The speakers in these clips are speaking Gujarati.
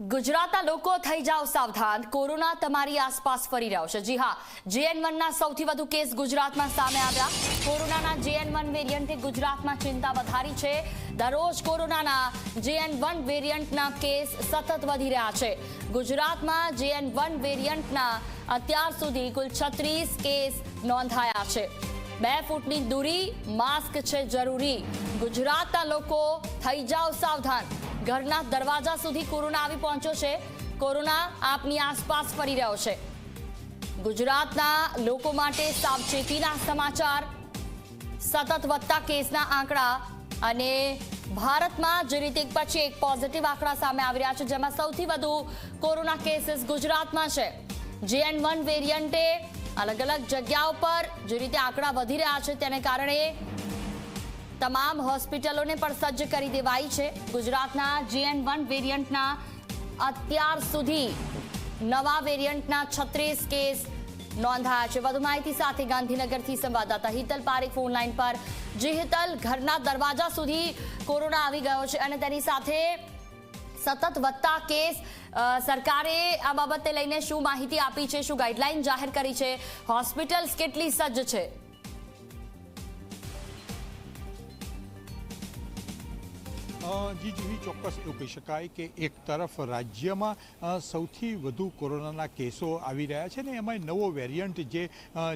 ગુજરાતના લોકો થઈ જાઓ સાવધાન. કોરોના તમારી આસપાસ ફરી રહ્યો છે. જી હા, જેએન વનના સૌથી વધુ કેસ ગુજરાતમાં સામે આવ્યા. કોરોનાના જેએન વન વેરિયન્ટે ગુજરાતમાં ચિંતા વધારી છે. દરરોજ કોરોનાના જેએન વન વેરિયન્ટના કેસ સતત વધી રહ્યા છે. ગુજરાતમાં જેએન વન વેરિયન્ટના અત્યાર સુધી કુલ છત્રીસ કેસ નોંધાયા છે. બે ફૂટની દૂરી, માસ્ક છે જરૂરી. ગુજરાતના લોકો થઈ જાઓ સાવધાન. ઘરના દરવાજા સુધી કોરોના આવી પહોંચ્યો છે. કોરોના આપની આસપાસ ફરી રહ્યો છે. ગુજરાતના લોકો માટે સાવચેતીના સમાચાર. સતત વધતા કેસના આંકડા અને ભારતમાં જે રીતે પછી એક પોઝિટિવ આંકડા સામે આવી રહ્યા છે, જેમાં સૌથી વધુ કોરોના કેસીસ ગુજરાતમાં છે. જેએન વન વેરિયન્ટે અલગ અલગ જગ્યાઓ પર જે રીતે આંકડા વધી રહ્યા છે, તેને કારણે તમામ હોસ્પિટલોને પણ સજ્જ કરી દેવાઈ છે. ગુજરાતના જીએન વન વેરિયન્ટના અત્યાર સુધી નવા વેરિયન્ટના છત્રીસ કેસ નોંધાયા છે. વધુ માહિતી સાથે ગાંધીનગરથી સંવાદદાતા હિતલ પારેખ ફોનલાઈન પર. જે હિતલ, ઘરના દરવાજા સુધી કોરોના આવી ગયો છે અને તેની સાથે સતત વધતા કેસ સરકારે આ બાબતે લઈને શું માહિતી આપી છે, શું ગાઈડલાઈન જાહેર કરી છે? હોસ્પિટલ્સ કેટલી સજ્જ છે? જી જી ચોક્કસ એવું કહી શકાય કે એક તરફ રાજ્યમાં સૌથી વધુ કોરોનાના કેસો આવી રહ્યા છે ને એમાં નવો વેરિયન્ટ જે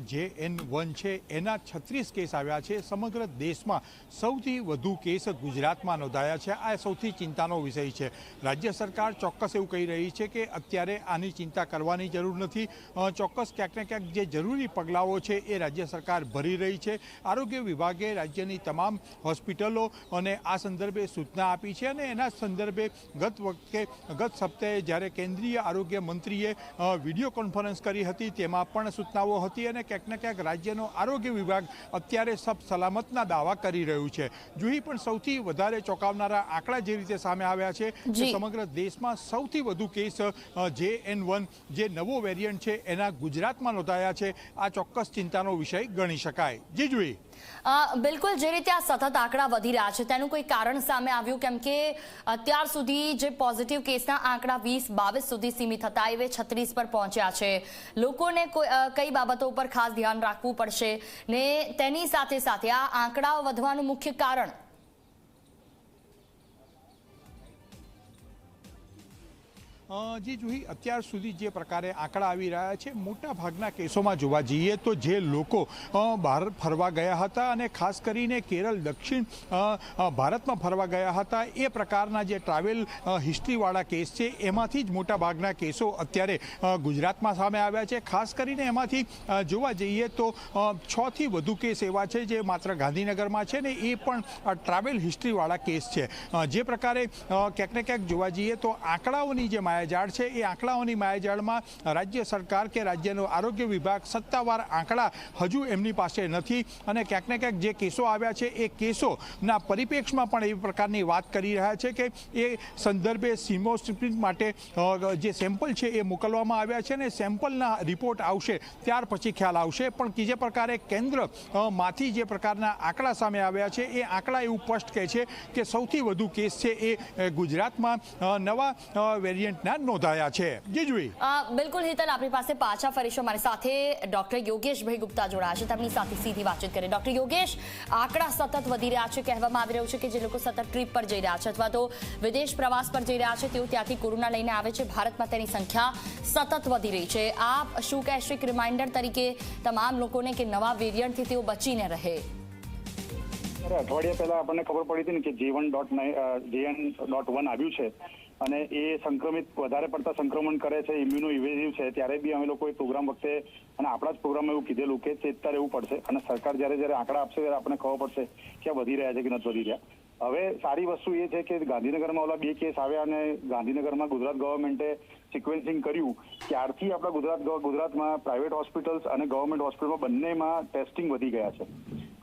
જે એન વન છે, એના છત્રીસ કેસ આવ્યા છે. સમગ્ર દેશમાં સૌથી વધુ કેસ ગુજરાતમાં નોંધાયા છે. આ સૌથી ચિંતાનો વિષય છે. રાજ્ય સરકાર ચોક્કસ એવું કહી રહી છે કે અત્યારે આની ચિંતા કરવાની જરૂર નથી. ચોક્કસ ક્યાંક ને ક્યાંક જે જરૂરી પગલાઓ છે એ રાજ્ય સરકાર ભરી રહી છે. આરોગ્ય વિભાગે રાજ્યની તમામ હોસ્પિટલો અને આ સંદર્ભે સૂચના આપી છે અને એના સંદર્ભે ગત વખતે ગત સપ્તાહે જ્યારે કેન્દ્રીય આરોગ્ય મંત્રીએ વીડિયો કોન્ફરન્સ કરી હતી તેમાં પણ સૂચનાઓ હતી અને ક્યાંક ને ક્યાંક રાજ્યનો આરોગ્ય વિભાગ અત્યારે સબ સલામતના દાવા કરી રહ્યું છે. જુહી પણ સૌથી વધારે ચોંકાવનારા આંકડા જે રીતે સામે આવ્યા છે સમગ્ર દેશમાં સૌથી વધુ કેસ જે એન વન જે નવો વેરિયન્ટ છે એના ગુજરાતમાં નોંધાયા છે. આ ચોક્કસ ચિંતાનો વિષય ગણી શકાય. જી અ, બિલકુલ જે રીતે આ સતત આંકડા વધી રહ્યા છે તેનું કોઈ કારણ સામે આવ્યું કેમ કે અત્યાર સુધી જે પોઝિટિવ કેસના આંકડા વીસ બાવીસ સુધી સીમિત હતા એવે છત્રીસ પર પહોંચ્યા છે. લોકોને કોઈ, બાબતો પર ખાસ ધ્યાન રાખવું પડશે ને તેની સાથે સાથે આ આંકડાઓ વધવાનું મુખ્ય કારણ જી જુહી, અત્યાર સુધી જે પ્રકારે આંકડા આવી રહ્યા છે, મોટા ભાગના કેસોમાં જોવા જઈએ તો જે લોકો બહાર ફરવા ગયા હતા અને ખાસ કરીને કેરળ, દક્ષિણ ભારતમાં ફરવા ગયા હતા, એ પ્રકારના જે ટ્રાવેલ હિસ્ટ્રીવાળા કેસ છે, એમાંથી જ મોટા ભાગના કેસો અત્યારે ગુજરાતમાં સામે આવ્યા છે. ખાસ કરીને એમાંથી જોવા જઈએ તો છથી વધુ કેસ એવા છે જે માત્ર ગાંધીનગરમાં છે ને એ પણ ટ્રાવેલ હિસ્ટ્રીવાળા કેસ છે. જે પ્રકારે ક્યાંક ને ક્યાંક જોવા જઈએ તો આંકડાઓની જે માયાજાળ છે. એ આંકડાઓની માયાજાળમાં રાજ્ય સરકાર કે રાજ્યનો આરોગ્ય વિભાગ સત્તાવાર આંકડા હજુ એમની પાસે નથી. અને ક્યાંક ને ક્યાંક જે કેસો આવ્યા છે, એ કેસોના પરિપ્રેક્ષમાં પણ એવી પ્રકારની વાત કરી રહ્યા છે કે એ સંદર્ભે સિમોસ્ટિપિન માટે જે સેમ્પલ છે એ મોકલવામાં આવ્યા છે અને સેમ્પલના રિપોર્ટ આવશે ત્યાર પછી ખ્યાલ આવશે. પણ કે જે પ્રકારે કેન્દ્રમાંથી જે પ્રકારના આંકડા સામે આવ્યા છે, એ આંકડા એવું સ્પષ્ટ કહે છે કે સૌથી વધુ કેસ છે એ ગુજરાતમાં. નવા વેરિયન્ટના નોંધાયા છે. જીજવી. બિલકુલ હિતલ, આપણી પાસે પાછા ફરીશું. અમારી સાથે ડોક્ટર યોગેશભાઈ ગુપ્તા જોડાયા છે. તેમની સાથે સીધી વાતચીત કરી ડોક્ટર યોગેશ, આંકડા સતત વધી રહ્યા છે કહેવામાં આવી રહ્યું છે કે જે લોકો સતત ટ્રીપ પર જઈ રહ્યા છે અથવા તો વિદેશ પ્રવાસ પર જઈ રહ્યા છે તેઓ ત્યાંથી કોરોના લઈને આવે છે. ભારતમાં તેની સંખ્યા સતત વધી રહી છે. આપ શું કહેશો? એક રિમાઇન્ડર તરીકે તમામ લોકોને કે નવા વેરિયન્ટથી તેઓ બચીને રહે. અઠવાડિયા પહેલા આપણને ખબર પડી હતી ને કે જે one dot GN dot one આવ્યું છે અને એ સંક્રમિત, વધારે પડતા સંક્રમણ કરે છે ઇમ્યુનો ઇવેઝિવ છે, ત્યારે બી અમે લોકોએ પ્રોગ્રામ વખતે અને આપણા જ પ્રોગ્રામમાં એવું કીધેલું કે ચેતતા રહેવું પડશે અને સરકાર જ્યારે જ્યારે આંકડા આપશે ત્યારે આપણને ખબર પડશે કે વધી રહ્યા છે કે નથી વધી રહ્યા. હવે સારી વસ્તુ એ છે કે ગાંધીનગરમાં ઓલા બે કેસ આવ્યા અને ગાંધીનગરમાં ગુજરાત ગવર્મેન્ટે સિક્વેન્સિંગ કર્યું. ત્યારથી આપણા ગુજરાત ગુજરાતમાં પ્રાઇવેટ હોસ્પિટલ્સ અને ગવર્મેન્ટ હોસ્પિટલમાં બંનેમાં ટેસ્ટિંગ વધી ગયા છે.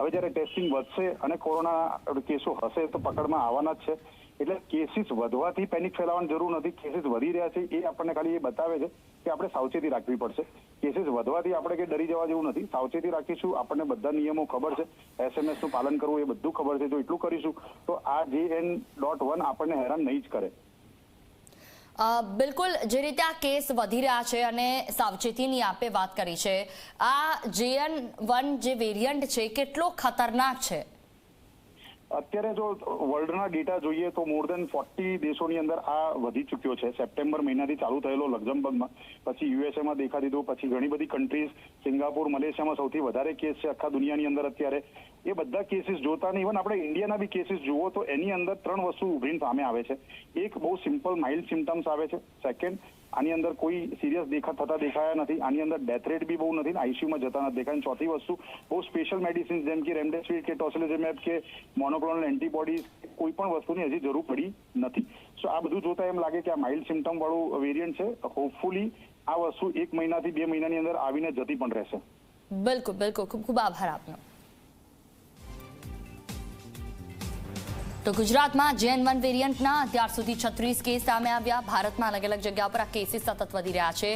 હવે જ્યારે ટેસ્ટિંગ વધશે અને કોરોના કેસો હશે તો પકડમાં આવવાના જ છે. એટલે કેસીસ વધવાથી પેનિક ફેલાવવાની જરૂર નથી. કેસીસ વધી રહ્યા છે. એ આપણને ખાલી એ બતાવે છે કે આપણે સાવચેતી રાખવી પડશે. કેસીસ વધવાથી આપણે કે ડરી જવા જેવું નથી. સાવચેતી રાખીશું. આપણને બધા નિયમો ખબર છે. એસએમએસનું પાલન કરવું એ બધું ખબર છે. જો એટલું કરીશું, તો આ જે એન ડોટ વન આપણને હેરાન નહીં જ કરે. બિલકુલ જે રીતે આ કેસ વધી રહ્યા છે અને સાવચેતીની આપે વાત કરી છે, આ જેએન વન જે વેરિયન્ટ છે કેટલો ખતરનાક છે? અત્યારે જો વર્લ્ડના ડેટા જોઈએ તો મોર દેન ફોર્ટી દેશોની અંદર આ વધી ચૂક્યો છે. સપ્ટેમ્બર મહિનાથી ચાલુ થયેલો લક્ઝમબર્ગમાં, પછી યુએસએમાં દેખા દીધો, પછી ઘણી બધી કન્ટ્રીઝ સિંગાપુર, મલેશિયામાં સૌથી વધારે કેસ છે આખા દુનિયાની અંદર અત્યારે. એ બધા કેસીસ જોતા ને ઇવન આપણે ઇન્ડિયાના બી કેસીસ જુઓ તો એની અંદર ત્રણ વસ્તુ ઉભરીને સામે આવે છે. એક બહુ સિમ્પલ માઇલ્ડ સિમ્ટમ્સ આવે છે. સેકન્ડ આની અંદર કોઈ સિરિયસ દેખા, થતા દેખાયા નથી. આની અંદર ડેથ રેટ બી બહુ નથી ને આઈસીયુમાં જતા નથી દેખાય. ચોથી વસ્તુ, બહુ સ્પેશિયલ મેડિસિન જેમ કે રેમડેસિવિર કે ટોસિલિઝમેબ કે મોનોક્લોનલ એન્ટીબોડીઝ કોઈ પણ વસ્તુની હજી જરૂર પડી નથી. સો આ બધું જોતા એમ લાગે કે આ માઇલ્ડ સિમ્ટમ વાળું વેરિયન્ટ છે. હોપફુલી આ વસ્તુ એક મહિનાથી બે મહિનાની અંદર આવીને જતી પણ રહેશે. બિલકુલ બિલકુલ. ખૂબ ખૂબ આભાર આપનો. તો ગુજરાતમાં જેન વન વેરિયન્ટના અત્યાર સુધી છત્રીસ કેસ સામે આવ્યા. ભારતમાં અલગ અલગ જગ્યા પર આ કેસીસ સતત વધી રહ્યા છે.